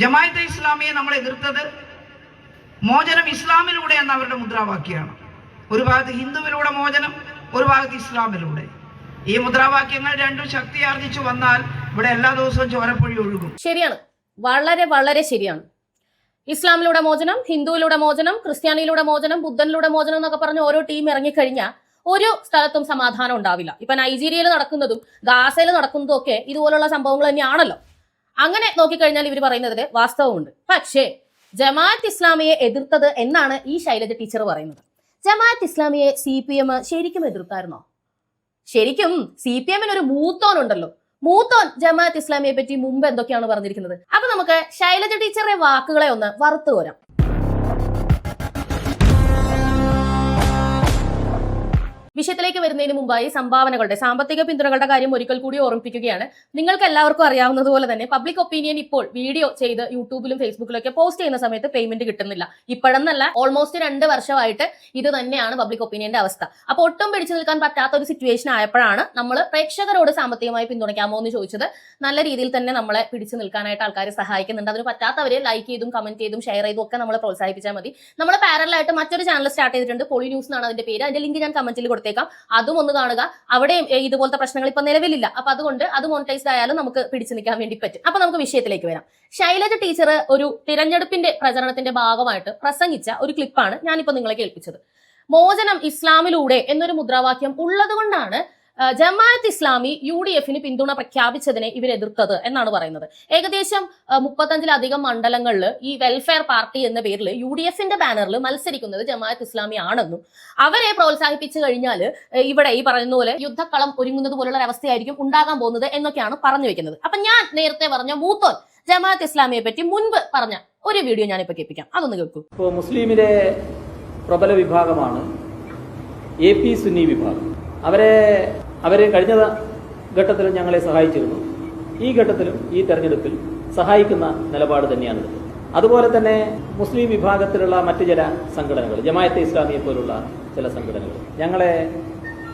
ജമായത്തെ ഇസ്ലാമിയെ നമ്മൾ എതിർത്തത് മോചനം ഇസ്ലാമിലൂടെ എന്ന അവരുടെ മുദ്രാവാക്യമാണ്. ഒരു ഭാഗത്ത് ഹിന്ദുവിലൂടെ മോചനം ഒരു ഭാഗത്ത് ഇസ്ലാമിലൂടെ. ഈ മുദ്രാവാക്യങ്ങൾ രണ്ടും ശക്തി ആർജിച്ചു വന്നാൽ ഇവിടെ എല്ലാ ദിവസവും ചോരപ്പൊഴി ഒഴുകും. ശരിയാണ്. വളരെ വളരെ ശരിയാണ്. ഇസ്ലാമിലൂടെ മോചനം ഹിന്ദുവിലൂടെ മോചനം ക്രിസ്ത്യാനിയിലൂടെ മോചനം ബുദ്ധനിലൂടെ മോചനം എന്നൊക്കെ പറഞ്ഞ് ഓരോ ടീം ഇറങ്ങിക്കഴിഞ്ഞാൽ ഒരു സ്ഥലത്തും സമാധാനം ഉണ്ടാവില്ല. ഇപ്പൊ നൈജീരിയയിൽ നടക്കുന്നതും ഗാസയിൽ നടക്കുന്നതും ഒക്കെ ഇതുപോലുള്ള സംഭവങ്ങൾ തന്നെയാണല്ലോ. അങ്ങനെ നോക്കിക്കഴിഞ്ഞാൽ ഇവർ പറയുന്നതിൽ വാസ്തവമുണ്ട്. പക്ഷേ ജമാഅത്ത് ഇസ്ലാമിയെ എതിർത്തത് എന്നാണ് ഈ ശൈലജ ടീച്ചർ പറയുന്നത്. ജമാഅത്ത് ഇസ്ലാമിയെ സി പി എം ശരിക്കും എതിർത്തായിരുന്നോ? ശരിക്കും സി പി എമ്മിന് ഒരു മൂത്തോൻ ഉണ്ടല്ലോ. മൂത്തോൻ ജമാഅത്ത് ഇസ്ലാമിയെ പറ്റി മുമ്പ് എന്തൊക്കെയാണ് പറഞ്ഞിരിക്കുന്നത്? അപ്പൊ നമുക്ക് ശൈലജ ടീച്ചറുടെ വാക്കുകളെ ഒന്ന് വറുത്തു വരാം വിഷയത്തിലേക്ക് വരുന്നതിന് മുമ്പായി സംഭാവനകളുടെ സാമ്പത്തിക പിന്തുണകളുടെ കാര്യം ഒരിക്കൽ കൂടി ഓർമ്മിപ്പിക്കുകയാണ്. നിങ്ങൾക്ക് എല്ലാവർക്കും അറിയാവുന്നതുപോലെ തന്നെ പബ്ലിക് ഒപ്പീനിയൻ ഇപ്പോൾ വീഡിയോ ചെയ്ത് യൂട്യൂബിലും ഫേസ്ബുക്കിലും ഒക്കെ പോസ്റ്റ് ചെയ്യുന്ന സമയത്ത് പേയ്മെന്റ് കിട്ടുന്നില്ല. ഇപ്പോഴെന്നല്ല ഓൾമോസ്റ്റ് രണ്ട് വർഷമായിട്ട് ഇത് തന്നെയാണ് പബ്ലിക് ഒപ്പീനിയന്റെ അവസ്ഥ. അപ്പോൾ ഒട്ടും പിടിച്ചു നിൽക്കാൻ പറ്റാത്ത ഒരു സിറ്റുവേഷൻ ആയപ്പോഴാണ് നമ്മൾ പ്രേക്ഷകരോട് സാമ്പത്തികമായി പിന്തുണയ്ക്കാമോ എന്ന് ചോദിച്ചത്. നല്ല രീതിയിൽ തന്നെ നമ്മളെ പിടിച്ചു നിൽക്കാനായിട്ട് ആൾക്കാർ സഹായിക്കുന്നുണ്ട്. അതിന് പറ്റാത്തവരെ ലൈക്ക് ചെയ്തും കമന്റ് ചെയ്തും ഷെയർ ചെയ്തും ഒക്കെ നമ്മളെ പ്രോത്സാഹിപ്പിച്ചാൽ മതി. നമ്മൾ പാരലായിട്ട് മറ്റൊരു ചാനൽ സ്റ്റാർട്ട് ചെയ്തിട്ടുണ്ട് പോളി ന്യൂസ് എന്നാണ് അതിന്റെ പേര്. അതിന്റെ ലിങ്ക് ഞാൻ കമന്റിൽ കൊടുത്തേക്കാം. അതും ഒന്ന് കാണുക. അവിടെയും ഇതുപോലത്തെ പ്രശ്നങ്ങൾ ഇപ്പൊ നിലവിലില്ല. അപ്പൊ അതുകൊണ്ട് അത് മോണിറ്റൈസ്ഡ് ആയാലും നമുക്ക് പിടിച്ചു നിൽക്കാൻ വേണ്ടി പറ്റും. അപ്പൊ നമുക്ക് വിഷയത്തിലേക്ക് വരാം. ശൈലജ ടീച്ചർ ഒരു തിരഞ്ഞെടുപ്പിന്റെ പ്രചരണത്തിന്റെ ഭാഗമായിട്ട് പ്രസംഗിച്ച ഒരു ക്ലിപ്പാണ് ഞാനിപ്പോ നിങ്ങളെ കേൾപ്പിച്ചത്. മോചനം ഇസ്ലാമിലൂടെ എന്നൊരു മുദ്രാവാക്യം ഉള്ളതുകൊണ്ടാണ് ജമാഅത്ത് ഇസ്ലാമി യു ഡി എഫിന് പിന്തുണ പ്രഖ്യാപിച്ചതിനെ ഇവർ എതിർത്തത് എന്നാണ് പറയുന്നത്. ഏകദേശം മുപ്പത്തഞ്ചിലധികം മണ്ഡലങ്ങളിൽ ഈ വെൽഫെയർ പാർട്ടി എന്ന പേരിൽ യു ഡി എഫിന്റെ ബാനറിൽ മത്സരിക്കുന്നത് ജമാഅത്ത് ഇസ്ലാമി ആണെന്നും അവരെ പ്രോത്സാഹിപ്പിച്ചു കഴിഞ്ഞാൽ ഇവിടെ ഈ പറയുന്ന പോലെ യുദ്ധക്കളം ഒരുങ്ങുന്നത് പോലുള്ള അവസ്ഥയായിരിക്കും ഉണ്ടാകാൻ പോകുന്നത് എന്നൊക്കെയാണ് പറഞ്ഞു വെക്കുന്നത്. അപ്പൊ ഞാൻ നേരത്തെ പറഞ്ഞ മൂത്തോൻ ജമാഅത്ത് ഇസ്ലാമിയെ പറ്റി മുൻപ് പറഞ്ഞ ഒരു വീഡിയോ ഞാനിപ്പോ കേൾപ്പിക്കാം. അതൊന്ന് കേൾക്കൂ. ഇപ്പോൾ മുസ്ലിമിലെ പ്രബല വിഭാഗമാണ് എ പി സുന്നി വിഭാഗം. അവരെ അവർ കഴിഞ്ഞ ഘട്ടത്തിലും ഞങ്ങളെ സഹായിച്ചിരുന്നു. ഈ ഘട്ടത്തിലും ഈ തെരഞ്ഞെടുപ്പിൽ സഹായിക്കുന്ന നിലപാട് തന്നെയാണ് അതുപോലെ തന്നെ മുസ്ലിം വിഭാഗത്തിലുള്ള മറ്റു ചില സംഘടനകൾ ജമായത്തെ ഇസ്ലാമിയെ പോലുള്ള ചില സംഘടനകൾ ഞങ്ങളെ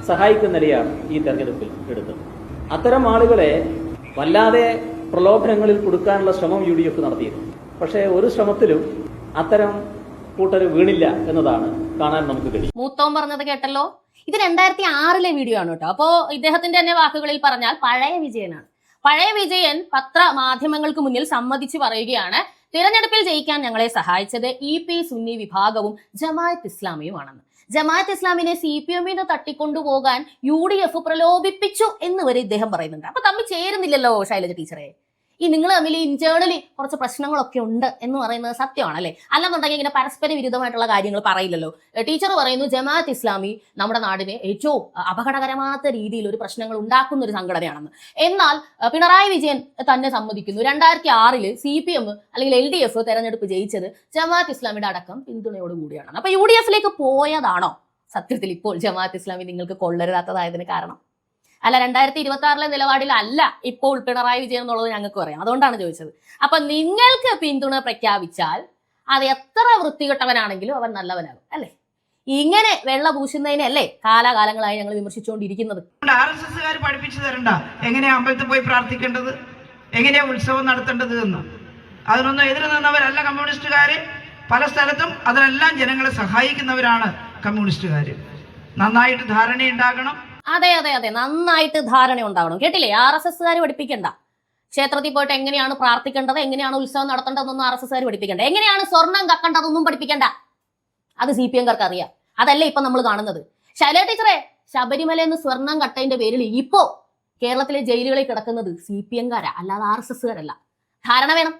സഹായിക്കുന്ന നിലയാണ് ഈ തെരഞ്ഞെടുപ്പിൽ എടുത്തത്. അത്തരം ആളുകളെ വല്ലാതെ പ്രലോഭനങ്ങളിൽ കൊടുക്കാനുള്ള ശ്രമം യു ഡി എഫ് നടത്തിയിരുന്നു. പക്ഷേ ഒരു ശ്രമത്തിലും അത്തരം കൂട്ടർ വീണില്ല എന്നതാണ് കാണാൻ നമുക്ക് കഴിയും മൂത്തോം പറഞ്ഞത് കേട്ടല്ലോ? ഇത് രണ്ടായിരത്തി ആറിലെ വീഡിയോ ആണ് കേട്ടോ. അപ്പോ ഇദ്ദേഹത്തിന്റെ തന്നെ വാക്കുകളിൽ പറഞ്ഞാൽ പഴയ വിജയനാണ്. പഴയ വിജയൻ പത്ര മാധ്യമങ്ങൾക്ക് മുന്നിൽ സമ്മതിച്ചു പറയുകയാണ് തിരഞ്ഞെടുപ്പിൽ ജയിക്കാൻ ഞങ്ങളെ സഹായിച്ചത് ഇ പി സുന്നി വിഭാഗവും ജമാഅത്ത് ഇസ്ലാമിയുമാണെന്ന്. ജമാഅത്ത് ഇസ്ലാമിനെ സി പി എമ്മിന്ന് തട്ടിക്കൊണ്ടുപോകാൻ യു ഡി എഫ് പ്രലോഭിപ്പിച്ചു എന്ന് വരെ ഇദ്ദേഹം പറയുന്നുണ്ട്. അപ്പൊ തമ്മിൽ ചേരുന്നില്ലല്ലോ ശൈലജ ടീച്ചറെ. ഈ നിങ്ങൾ തമ്മിൽ ഇന്റേണലി കുറച്ച് പ്രശ്നങ്ങളൊക്കെ ഉണ്ട് എന്ന് പറയുന്നത് സത്യമാണല്ലേ? അല്ലെന്നുണ്ടെങ്കിൽ ഇങ്ങനെ പരസ്പര വിരുദ്ധമായിട്ടുള്ള കാര്യങ്ങൾ പറയില്ലല്ലോ. ടീച്ചർ പറയുന്നു ജമാഅത്ത് ഇസ്ലാമി നമ്മുടെ നാടിന് ഏറ്റവും അപകടകരമാത്ത രീതിയിൽ ഒരു പ്രശ്നങ്ങൾ ഉണ്ടാക്കുന്ന ഒരു സംഘടനയാണെന്ന്. എന്നാൽ പിണറായി വിജയൻ തന്നെ സമ്മതിക്കുന്നു. രണ്ടായിരത്തി ആറിൽ സി പി എം അല്ലെങ്കിൽ എൽ ഡി എഫ് തെരഞ്ഞെടുപ്പ് ജയിച്ചത് ജമാഅത്ത് ഇസ്ലാമിയുടെ അടക്കം പിന്തുണയോട് കൂടിയാണ് അപ്പൊ യു ഡി എഫിലേക്ക് പോയതാണോ? സത്യത്തിൽ ഇപ്പോൾ ജമാഅത്ത് ഇസ്ലാമി നിങ്ങൾക്ക് കൊള്ളരുതാത്തതായതിന് കാരണം? അല്ല രണ്ടായിരത്തി ഇരുപത്തി ആറിലെ നിലപാടിലല്ല ഇപ്പോൾ പിണറായി വിജയൻ എന്നുള്ളത് ഞങ്ങൾക്ക് അറിയാം അതുകൊണ്ടാണ് ചോദിച്ചത്. അപ്പൊ നിങ്ങൾക്ക് പിന്തുണ പ്രഖ്യാപിച്ചാൽ അത് എത്ര വൃത്തികെട്ടവനാണെങ്കിലും അവൻ നല്ലവനാകും അല്ലേ? ഇങ്ങനെ വെള്ള പൂശുന്നതിനല്ലേ കാലാകാലങ്ങളായി ഞങ്ങൾ വിമർശിച്ചുകൊണ്ടിരിക്കുന്നത്? ആർ എസ് എസ്സുകാർ പഠിപ്പിച്ചു തരണ്ട. എങ്ങനെയാ അമ്പലത്തിൽ പോയി പ്രാർത്ഥിക്കേണ്ടത്? എങ്ങനെയാ ഉത്സവം നടത്തേണ്ടത് എന്ന്? അതിനൊന്നും എതിര് നിന്നവരല്ല കമ്മ്യൂണിസ്റ്റുകാര്. പല സ്ഥലത്തും അതിനെല്ലാം ജനങ്ങളെ സഹായിക്കുന്നവരാണ് കമ്മ്യൂണിസ്റ്റുകാര്. നന്നായിട്ട് ധാരണയുണ്ടാകണം. അതെ അതെ അതെ. നന്നായിട്ട് ധാരണ ഉണ്ടാവണം. കേട്ടില്ലേ? ആർ എസ് എസ്സുകാർ പഠിപ്പിക്കണ്ട. ക്ഷേത്രത്തിൽ പോയിട്ട് എങ്ങനെയാണ് പ്രാർത്ഥിക്കേണ്ടത്? എങ്ങനെയാണ് ഉത്സവം നടത്തേണ്ടതെന്നൊന്നും ആർ എസ് എസ്സുകാർ പഠിപ്പിക്കണ്ട. എങ്ങനെയാണ് സ്വർണം കക്കേണ്ടതൊന്നും പഠിപ്പിക്കണ്ട. അത് സി പി എംകാർക്ക് അറിയാം. അതല്ലേ ഇപ്പൊ നമ്മൾ കാണുന്നത്. ശൈല ടീച്ചറെ ശബരിമല എന്ന് സ്വർണം കട്ടതിന്റെ പേരിൽ ഇപ്പോ കേരളത്തിലെ ജയിലുകളിൽ കിടക്കുന്നത് സി പി എംകാരാ അല്ലാതെ ആർ എസ് എസ്സുകാരല്ല. ധാരണ വേണം.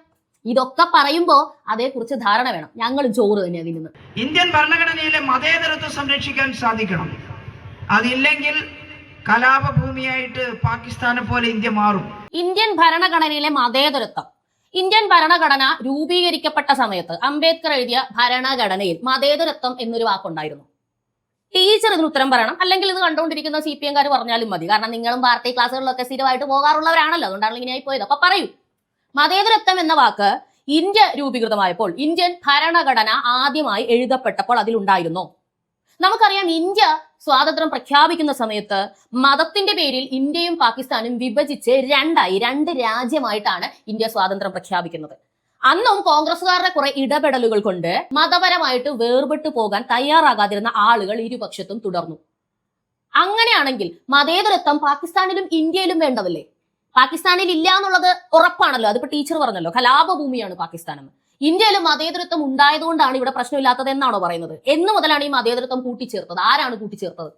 ഇതൊക്കെ പറയുമ്പോ അതേക്കുറിച്ച് ധാരണ വേണം. ഞങ്ങളും ചോറ് അതിൽ നിന്ന് ഇന്ത്യൻ ഭരണഘടനയിലെ മതേതരത്വം സംരക്ഷിക്കാൻ സാധിക്കണം. അതില്ലെങ്കിൽ കലാപഭൂമിയായിട്ട് പാകിസ്ഥാനെ പോലെ ഇന്ത്യ മാറും. ഇന്ത്യൻ ഭരണഘടനയിലെ മതേതരത്വം. ഇന്ത്യൻ ഭരണഘടന രൂപീകരിക്കപ്പെട്ട സമയത്ത് അംബേദ്കർ എഴുതിയ ഭരണഘടനയിൽ മതേതരത്വം എന്നൊരു വാക്കുണ്ടായിരുന്നു. ടീച്ചർ ഇതിന് ഉത്തരം പറയണം. അല്ലെങ്കിൽ ഇത് കണ്ടുകൊണ്ടിരിക്കുന്ന സി പി എംകാർ പറഞ്ഞാലും മതി. കാരണം നിങ്ങളും പാർട്ടി ക്ലാസ്സുകളിലൊക്കെ സ്ഥിരമായിട്ട് പോകാറുള്ളവരാണല്ലോ. അതുകൊണ്ടാണ് ഇങ്ങനെയായി പോയത് അപ്പൊ പറയൂ. മതേതരത്വം എന്ന വാക്ക് ഇന്ത്യ രൂപീകൃതമായപ്പോൾ ഇന്ത്യൻ ഭരണഘടന ആദ്യമായി എഴുതപ്പെട്ടപ്പോൾ അതിലുണ്ടായിരുന്നോ. നമുക്കറിയാം ഇന്ത്യ സ്വാതന്ത്ര്യം പ്രഖ്യാപിക്കുന്ന സമയത്ത് മതത്തിന്റെ പേരിൽ ഇന്ത്യയും പാകിസ്ഥാനും വിഭജിച്ച് രണ്ടായി രണ്ട് രാജ്യമായിട്ടാണ് ഇന്ത്യ സ്വാതന്ത്ര്യം പ്രഖ്യാപിക്കുന്നത്. അന്നും കോൺഗ്രസ്സുകാരുടെ കുറെ ഇടപെടലുകൾ കൊണ്ട് മതപരമായിട്ട് വേർപെട്ടു പോകാൻ തയ്യാറാകാതിരുന്ന ആളുകൾ ഇരുപക്ഷത്തും തുടർന്നു. അങ്ങനെയാണെങ്കിൽ മതേതരത്വം പാകിസ്ഥാനിലും ഇന്ത്യയിലും വേണ്ടതല്ലേ? പാകിസ്ഥാനിൽ ഇല്ല എന്നുള്ളത് ഉറപ്പാണല്ലോ. അതിപ്പോ ടീച്ചർ പറഞ്ഞല്ലോ കലാപഭൂമിയാണ് പാകിസ്ഥാൻ എന്ന് ഇന്ത്യയിൽ മതേതരത്വം ഉണ്ടായതുകൊണ്ടാണ് ഇവിടെ പ്രശ്നമില്ലാത്തത് എന്നാണോ പറയുന്നത്? എന്ന് മുതലാണ് ഈ മതേതരത്വം കൂട്ടിച്ചേർത്തത്. ആരാണ് കൂട്ടിച്ചേർത്തത്?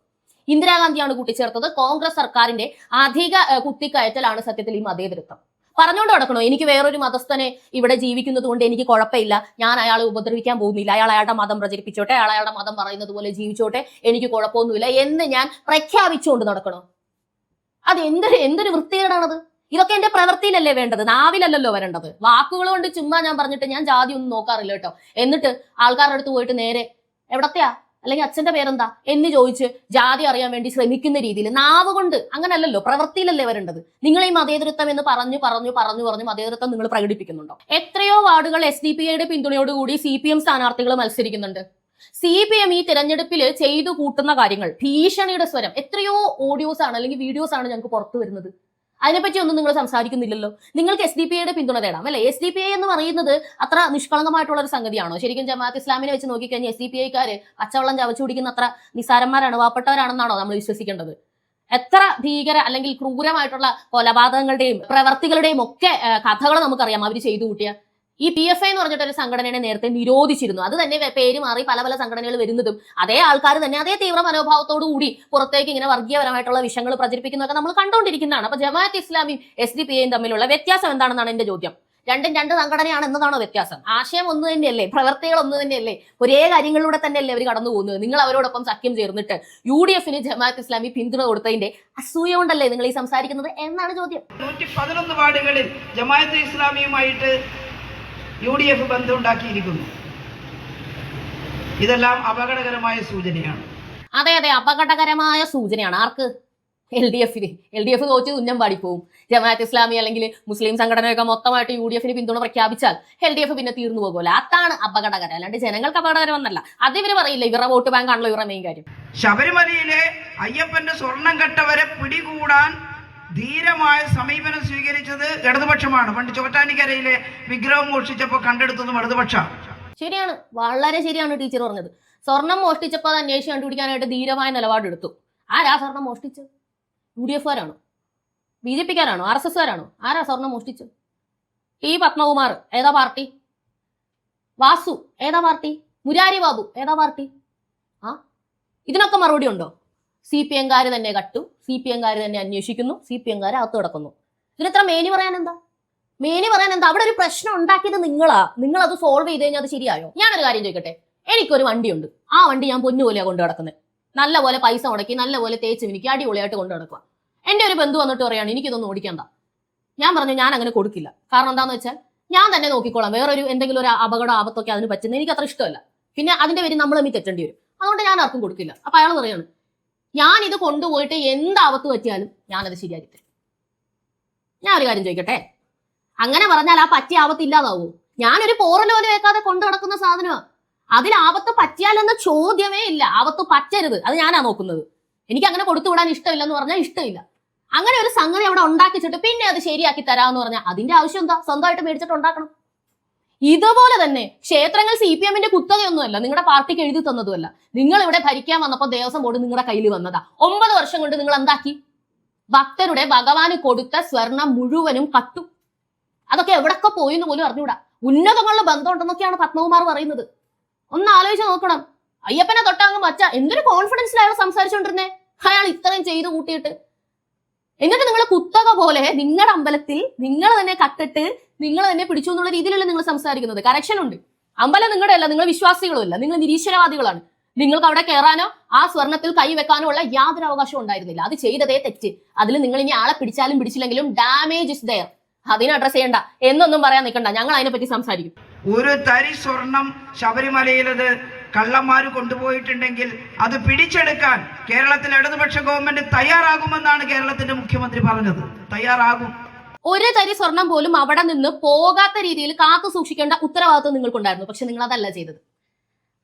ഇന്ദിരാഗാന്ധിയാണ് കൂട്ടിച്ചേർത്തത്. കോൺഗ്രസ് സർക്കാരിന്റെ അധിക കുത്തിക്കയറ്റലാണ് സത്യത്തിൽ ഈ മതേതരത്വം. പറഞ്ഞുകൊണ്ട് നടക്കണോ? എനിക്ക് വേറൊരു മതസ്ഥനെ ഇവിടെ ജീവിക്കുന്നത് കൊണ്ട് എനിക്ക് കുഴപ്പമില്ല. ഞാൻ അയാളെ ഉപദ്രവിക്കാൻ പോകുന്നില്ല. അയാൾ അയാളുടെ മതം പ്രചരിപ്പിച്ചോട്ടെ. അയാൾ അയാളുടെ മതം പറയുന്നത് പോലെ ജീവിച്ചോട്ടെ. എനിക്ക് കുഴപ്പമൊന്നുമില്ല. എന്ന് ഞാൻ പ്രഖ്യാപിച്ചുകൊണ്ട് നടക്കണോ? അത് എന്തൊരു എന്തൊരു വൃത്തികേടാണത്? ഇതൊക്കെ എന്റെ പ്രവൃത്തിയിലല്ലേ വേണ്ടത്? നാവിലല്ലല്ലോ വരേണ്ടത്. വാക്കുകൾ കൊണ്ട് ചുമ്മാ ഞാൻ പറഞ്ഞിട്ട് ഞാൻ ജാതി ഒന്നും നോക്കാറില്ല കേട്ടോ. എന്നിട്ട് ആൾക്കാരുടെ അടുത്ത് പോയിട്ട് നേരെ എവിടത്തെയാ? അല്ലെങ്കിൽ അച്ഛന്റെ പേരെന്താ? എന്ന് ചോദിച്ച് ജാതി അറിയാൻ വേണ്ടി ശ്രമിക്കുന്ന രീതിയിൽ നാവ് കൊണ്ട് അങ്ങനല്ലല്ലോ പ്രവൃത്തിയിലല്ലേ വരേണ്ടത്? നിങ്ങൾ ഈ മതേതൃത്വം എന്ന് പറഞ്ഞു പറഞ്ഞു പറഞ്ഞു പറഞ്ഞു മതേതൃത്വം നിങ്ങൾ പ്രകടിപ്പിക്കുന്നുണ്ടോ? എത്രയോ വാർഡുകൾ എസ് ഡി പി ഐയുടെ പിന്തുണയോടുകൂടി സി പി എം സ്ഥാനാർത്ഥികൾ മത്സരിക്കുന്നുണ്ട്. സി പി എം ഈ തിരഞ്ഞെടുപ്പിൽ ചെയ്തു കൂട്ടുന്ന കാര്യങ്ങൾ ഭീഷണിയുടെ സ്വരം എത്രയോ ഓഡിയോസ് ആണ് അല്ലെങ്കിൽ വീഡിയോസ് ആണ് ഞങ്ങൾക്ക് പുറത്തു വരുന്നത്. അതിനെപ്പറ്റി ഒന്നും നിങ്ങൾ സംസാരിക്കുന്നില്ലല്ലോ. നിങ്ങൾക്ക് എസ് ഡി പി ഐയുടെ പിന്തുണ തേടാം അല്ലെ? എസ് ഡി പി ഐ എന്ന് പറയുന്നത് അത്ര നിഷ്കളങ്കമായിട്ടുള്ള ഒരു സംഗതിയാണോ? ശരിക്കും ജമാഅത്ത് ഇസ്ലാമിനെ വെച്ച് നോക്കിക്കഴിഞ്ഞാൽ എസ് ഡി പി ഐക്കാര് പച്ചവെള്ളം ചവച്ചു അത്ര നിസാരന്മാരാണ് വാപ്പെട്ടവരാണെന്നാണോ നമ്മൾ വിശ്വസിക്കേണ്ടത്? എത്ര ഭീകര അല്ലെങ്കിൽ ക്രൂരമായിട്ടുള്ള കൊലപാതകങ്ങളുടെയും പ്രവർത്തികളുടെയും ഒക്കെ കഥകൾ നമുക്കറിയാം അവർ ചെയ്തു കൂട്ടിയ ഈ പി എഫ് ഐ എന്ന് പറഞ്ഞിട്ട് ഒരു സംഘടനയെ നേരത്തെ നിരോധിച്ചിരുന്നു. അത് തന്നെ പേര് മാറി പല പല സംഘടനകൾ വരുന്നതും. അതേ ആൾക്കാർ തന്നെ അതേ തീവ്ര മനോഭാവത്തോടു കൂടി പുറത്തേക്ക് ഇങ്ങനെ വർഗീയപരമായിട്ടുള്ള വിഷയങ്ങൾ പ്രചരിപ്പിക്കുന്നതൊക്കെ നമ്മൾ കണ്ടുകൊണ്ടിരിക്കുന്നതാണ്. അപ്പൊ ജമാഅത്ത് ഇസ്ലാമിയും എസ് ഡി പി ഐയും തമ്മിലുള്ള വ്യത്യാസം എന്താണെന്നാണ് എന്റെ ചോദ്യം? രണ്ടും രണ്ട് സംഘടനയാണ് എന്നതാണോ വ്യത്യാസം? ആശയം ഒന്ന് തന്നെയല്ലേ? പ്രവർത്തികൾ ഒന്ന് തന്നെയല്ലേ? ഒരേ കാര്യങ്ങളിലൂടെ തന്നെയല്ലേ അവർ കടന്നു പോകുന്നത്? നിങ്ങൾ അവരോടൊപ്പം സഖ്യം ചേർന്നിട്ട് യു ഡി എഫിന് ജമാഅത്ത് ഇസ്ലാമി പിന്തുണ കൊടുത്തതിന്റെ അസൂയ കൊണ്ടല്ലേ നിങ്ങൾ ഈ സംസാരിക്കുന്നത് എന്നാണ് ചോദ്യം. നൂറ്റി പതിനൊന്ന് വാർഡുകളിൽ ജമാഅത്ത് ഇസ്ലാമിയുമായിട്ട് യു ഡി എഫ് ബന്ധമുണ്ടാക്കിയിരിക്കുന്നു. ഇതെല്ലാം അപകടകരമായ സൂചനയാണ്. അതെ അതെ അപകടകരമായ സൂചനയാണ്. ആർക്ക്? എൽ ഡി എഫിന് എൽ ഡി എഫ് തോച്ച് ഉന്നം പാടിപ്പോവും ജമാഅത്ത് ഇസ്ലാമി അല്ലെങ്കിൽ മുസ്ലിം സംഘടനയൊക്കെ മൊത്തമായിട്ട് യു ഡി എഫിന് പിന്തുണ പ്രഖ്യാപിച്ചാൽ എൽ ഡി എഫ് പിന്നെ തീർന്നു പോകുമല്ലോ അതാണ് അപകടകരം. അല്ലാണ്ട് ജനങ്ങൾക്ക് അപകടകരമെന്നല്ല. അത് ഇവർ പറയില്ല? ഇവരുടെ വോട്ട് ബാങ്ക് ആണല്ലോ ഇവരുടെ മെയിൻ കാര്യം. ശബരിമലയിലെ അയ്യപ്പന്റെ സ്വർണം കെട്ടവരെ പിടികൂടാൻ ധീരമായ സമീപനം സ്വീകരിച്ചത് ഇടതുപക്ഷമാണ്. പണ്ട് ചോറ്റാനിക്കരയിലെ വിഗ്രഹം മോഷ്ടിച്ചപ്പോൾ കണ്ടെടുത്തതും ഇടതുപക്ഷ. ശരിയാണ്. വളരെ ശരിയാണ് ടീച്ചർ പറഞ്ഞത്. സ്വർണം മോഷ്ടിച്ചപ്പോൾ അത് അന്വേഷിച്ച് കണ്ടുപിടിക്കാനായിട്ട് ധീരമായ നിലപാടെടുത്തു. ആരാ സ്വർണം മോഷ്ടിച്ചത്? യു ഡി എഫുകാരാണോ ബി ജെ പിക്കാരാണോ ആർ എസ് എസ്കാരാണോ ആരാ സ്വർണം മോഷ്ടിച്ചത്? ടി പത്മകുമാർ ഏതാ പാർട്ടി? വാസു ഏതാ പാർട്ടി? മുരാരി ബാബു ഏതാ പാർട്ടി? ആ? ഇതിനൊക്കെ മറുപടി ഉണ്ടോ? സി പി എംകാർ തന്നെ കട്ടു സി പി എംകാർ തന്നെ അന്വേഷിക്കുന്നു സി പി എംകാർ അകത്ത് കിടക്കുന്നു. ഇതിനെത്ര മേനി പറയാൻ എന്താ? മേനി പറയാൻ എന്താ? അവിടെ ഒരു പ്രശ്നം ഉണ്ടാക്കിയത് നിങ്ങളാ. നിങ്ങൾ അത് സോൾവ് ചെയ്ത് കഴിഞ്ഞാൽ അത് ശരിയായോ? ഞാനൊരു കാര്യം ചോദിക്കട്ടെ? എനിക്കൊരു വണ്ടിയുണ്ട്. ആ വണ്ടി ഞാൻ പൊന്നുപോലെയാണ് കൊണ്ടു നടക്കുന്നത് നല്ല പോലെ പൈസ മുടക്കി നല്ല പോലെ തേച്ച് എനിക്ക് അടിപൊളിയായിട്ട് കൊണ്ടു നടക്കുക എന്റെ ഒരു ബന്ധു വന്നിട്ട് പറയാണ് എനിക്കിതൊന്നും ഓടിക്കണ്ട. ഞാൻ പറഞ്ഞു ഞാൻ അങ്ങനെ കൊടുക്കില്ല. കാരണം എന്താന്ന് വെച്ചാൽ ഞാൻ തന്നെ നോക്കിക്കോളാം. വേറൊരു എന്തെങ്കിലും ഒരു അപകടം ആപത്തൊക്കെ അതിന് പറ്റുന്നത് എനിക്ക് അത്ര ഇഷ്ടമല്ല. പിന്നെ അതിന്റെ പേര് തമ്മിൽ തെറ്റേണ്ടി വരും. അതുകൊണ്ട് ഞാൻ ആർക്കും കൊടുക്കില്ല. അപ്പൊ അയാൾ പറയാണ് ഞാൻ ഇത് കൊണ്ടുപോയിട്ട് എന്ത് ആപത്ത് പറ്റിയാലും ഞാനത് ശരിയാക്കി തരും ഞാൻ ഒരു കാര്യം ചോദിക്കട്ടെ? അങ്ങനെ പറഞ്ഞാൽ ആ പറ്റിയ ആപത്ത് ഇല്ലാതാവൂ? ഞാനൊരു പോറൽ പോലെ വെക്കാതെ കൊണ്ടു നടക്കുന്ന സാധനമാണ് അതിൽ ആപത്ത് പറ്റിയാലെന്ന ചോദ്യമേ ഇല്ല. ആപത്ത് പറ്റരുത്. അത് ഞാനാ നോക്കുന്നത്. എനിക്ക് അങ്ങനെ കൊടുത്തു വിടാൻ ഇഷ്ടമില്ല എന്ന് പറഞ്ഞാൽ ഇഷ്ടമില്ല. അങ്ങനെ ഒരു സംഗതി അവിടെ ഉണ്ടാക്കിച്ചിട്ട് പിന്നെ അത് ശരിയാക്കി തരാമെന്ന് പറഞ്ഞാൽ അതിന്റെ ആവശ്യം എന്താ? സ്വന്തമായിട്ട് മേടിച്ചിട്ട് ഉണ്ടാക്കണം. ഇതുപോലെ തന്നെ ക്ഷേത്രങ്ങൾ സി പി എമ്മിന്റെ കുത്തകയൊന്നുമല്ല നിങ്ങളുടെ പാർട്ടിക്ക് എഴുതി തന്നതുമല്ല. നിങ്ങൾ ഇവിടെ ഭരിക്കാൻ വന്നപ്പോൾ ദേവസ്വം ബോർഡ് നിങ്ങളുടെ കയ്യിൽ വന്നതാ. ഒമ്പത് വർഷം കൊണ്ട് നിങ്ങൾ എന്താക്കി? ഭക്തരുടെ ഭഗവാന് കൊടുത്ത സ്വർണം മുഴുവനും കട്ടു അതൊക്കെ എവിടൊക്കെ പോയി എന്ന് പോലും അറിഞ്ഞൂടാ. ഉന്നതങ്ങളുടെ ബന്ധമുണ്ടെന്നൊക്കെയാണ് പത്മകുമാർ പറയുന്നത്. ഒന്ന് ആലോചിച്ച് നോക്കണം. അയ്യപ്പനെ തൊട്ടാങ്ങ് മച്ച എന്തൊരു കോൺഫിഡൻസിലായാലും സംസാരിച്ചുകൊണ്ടിരുന്നേ അയാൾ ഇത്രയും ചെയ്തു കൂട്ടിയിട്ട്. എന്നിട്ട് നിങ്ങൾ കുത്തക പോലെ നിങ്ങളുടെ അമ്പലത്തിൽ നിങ്ങൾ തന്നെ കത്തിട്ട് നിങ്ങൾ തന്നെ പിടിച്ചു എന്നുള്ള രീതിയിലല്ല നിങ്ങൾ സംസാരിക്കുന്നത്. കറക്ഷൻ ഉണ്ട്. അമ്പലം നിങ്ങളുടെ അല്ല നിങ്ങൾ വിശ്വാസികളും അല്ല. നിങ്ങൾ നിരീശ്വരവാദികളാണ്. നിങ്ങൾക്ക് അവിടെ കയറാനോ ആ സ്വർണത്തിൽ കൈ വെക്കാനോ ഉള്ള യാതൊരു അവകാശവും ഉണ്ടായിരുന്നില്ല. അത് ചെയ്തതേ തെറ്റ്. അതിൽ നിങ്ങൾ ഇനി ആളെ പിടിച്ചാലും പിടിച്ചില്ലെങ്കിലും ഡാമേജ് ഇസ് ദയർ അതിനെ അഡ്രസ് ചെയ്യണ്ട. എന്നൊന്നും പറയാൻ നിൽക്കണ്ട ഞങ്ങൾ അതിനെപ്പറ്റി സംസാരിക്കും. ഒരു തരി സ്വർണം ശബരിമലയിലത് കള്ളന്മാര് കൊണ്ടുപോയിട്ടുണ്ടെങ്കിൽ അത് പിടിച്ചെടുക്കാൻ കേരളത്തിലെ ഇടതുപക്ഷ ഗവൺമെന്റ് തയ്യാറാകുമെന്നാണ് കേരളത്തിന്റെ മുഖ്യമന്ത്രി പറഞ്ഞത്. തയ്യാറാകും. ഒരു തരി സ്വർണം പോലും അവിടെ നിന്ന് പോകാത്ത രീതിയിൽ കാത്തു സൂക്ഷിക്കേണ്ട ഉത്തരവാദിത്വം നിങ്ങൾക്കുണ്ടായിരുന്നു. പക്ഷെ നിങ്ങൾ അതല്ല ചെയ്തത്.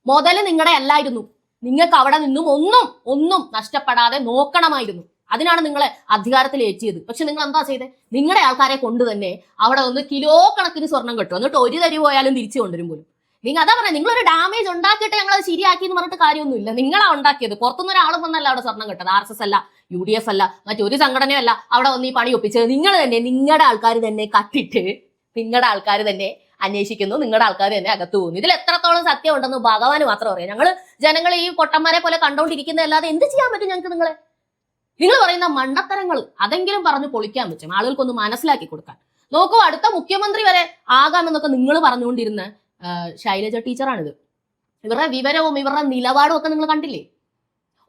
മുതൽ നിങ്ങളുടെ അല്ലായിരുന്നു. നിങ്ങൾക്ക് അവിടെ നിന്നും ഒന്നും ഒന്നും നഷ്ടപ്പെടാതെ നോക്കണമായിരുന്നു. അതിനാണ് നിങ്ങളെ അധികാരത്തിൽ ഏറ്റിയത്. പക്ഷെ നിങ്ങൾ എന്താ ചെയ്തത് നിങ്ങളുടെ ആൾക്കാരെ കൊണ്ട് തന്നെ അവിടെ ഒന്ന് കിലോ കണക്കിന് സ്വർണം കിട്ടും. എന്നിട്ട് ഒരു തരി പോയാലും തിരിച്ചു കൊണ്ടുവരും പോലും. നിങ്ങൾ അതാ പറയാം നിങ്ങളൊരു ഡാമേജ് ഉണ്ടാക്കിയിട്ട് ഞങ്ങൾ അത് ശരിയാക്കി എന്ന് പറഞ്ഞിട്ട് കാര്യമൊന്നുമില്ല. നിങ്ങളാ ഉണ്ടാക്കിയത്. പുറത്തുനിന്ന് ഒരാൾ വന്നല്ല അവിടെ സ്വർണം കിട്ടത്? ആർ എസ് എസ് അല്ല യു ഡി എഫ് അല്ല മറ്റൊരു സംഘടനയല്ല അവിടെ വന്ന് ഈ പണി ഒപ്പിച്ചത്. നിങ്ങൾ തന്നെ നിങ്ങളുടെ ആൾക്കാർ തന്നെ കത്തിട്ട് നിങ്ങളുടെ ആൾക്കാർ തന്നെ അന്വേഷിക്കുന്നു. നിങ്ങളുടെ ആൾക്കാർ തന്നെ അകത്ത് പോകുന്നു. ഇതിൽ എത്രത്തോളം സത്യം ഉണ്ടെന്ന് ഭഗവാന് മാത്രം അറിയാം. ഞങ്ങൾ ജനങ്ങൾ ഈ പൊട്ടന്മാരെ പോലെ കണ്ടോണ്ടിരിക്കുന്നതല്ലാതെ എന്ത് ചെയ്യാൻ പറ്റും ഞങ്ങൾക്ക് നിങ്ങളെ? നിങ്ങൾ പറയുന്ന മണ്ടത്തരങ്ങൾ അതെങ്കിലും പറഞ്ഞ് പൊളിക്കാൻ പറ്റും ആളുകൾക്കൊന്ന് മനസ്സിലാക്കി കൊടുക്കാൻ. നോക്കൂ അടുത്ത മുഖ്യമന്ത്രി വരെ ആകാമെന്നൊക്കെ നിങ്ങൾ പറഞ്ഞുകൊണ്ടിരുന്ന ശൈലജ ടീച്ചറാണിത്. ഇവരുടെ വിവരവും ഇവരുടെ നിലപാടും ഒക്കെ നിങ്ങൾ കണ്ടില്ലേ?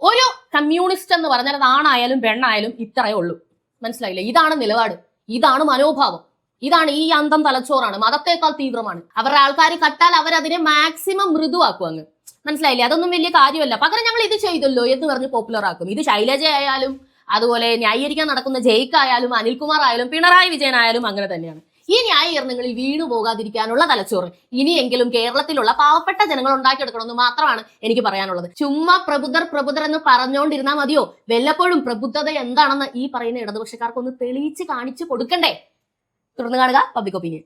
ഒരു കമ്മ്യൂണിസ്റ്റ് എന്ന് പറഞ്ഞാൽ അത് ആണായാലും പെണ്ണായാലും ഇത്രയേ ഉള്ളൂ. മനസ്സിലായില്ലേ? ഇതാണ് നിലപാട്. ഇതാണ് മനോഭാവം. ഇതാണ് ഈ അന്തം തലച്ചോറാണ്. മതത്തേക്കാൾ തീവ്രമാണ്. അവരുടെ ആൾക്കാർ കട്ടാൽ അവരതിനെ മാക്സിമം മൃദുവാക്കും അങ്ങ്. മനസ്സിലായില്ലേ? അതൊന്നും വലിയ കാര്യമല്ല. പകരം ഞങ്ങൾ ഇത് ചെയ്തല്ലോ എന്ന് പറഞ്ഞ് പോപ്പുലർ ആക്കും. ഇത് ശൈലജ ആയാലും അതുപോലെ ന്യായീകരിക്കാൻ നടക്കുന്ന ജയിക്കായാലും അനിൽകുമാർ ആയാലും പിണറായി വിജയൻ ആയാലും അങ്ങനെ തന്നെയാണ്. ഈ ന്യായീകരണങ്ങളിൽ വീണു പോകാതിരിക്കാനുള്ള തലച്ചോറ്. ഇനിയെങ്കിലും കേരളത്തിലുള്ള പാവപ്പെട്ട ജനങ്ങൾ ഉണ്ടാക്കിയെടുക്കണമെന്ന് മാത്രമാണ് എനിക്ക് പറയാനുള്ളത്. ചുമ്മാ പ്രബുദ്ധർ പ്രബുദ്ധർ എന്ന് പറഞ്ഞുകൊണ്ടിരുന്നാൽ മതിയോ? വല്ലപ്പോഴും പ്രബുദ്ധത എന്താണെന്ന് ഈ പറയുന്ന ഇടതുപക്ഷക്കാർക്ക് ഒന്ന് തെളിയിച്ച് കാണിച്ചു കൊടുക്കണ്ടേ? തുടർന്ന് കാണുക പബ്ലിക് ഒപ്പീനിയൻ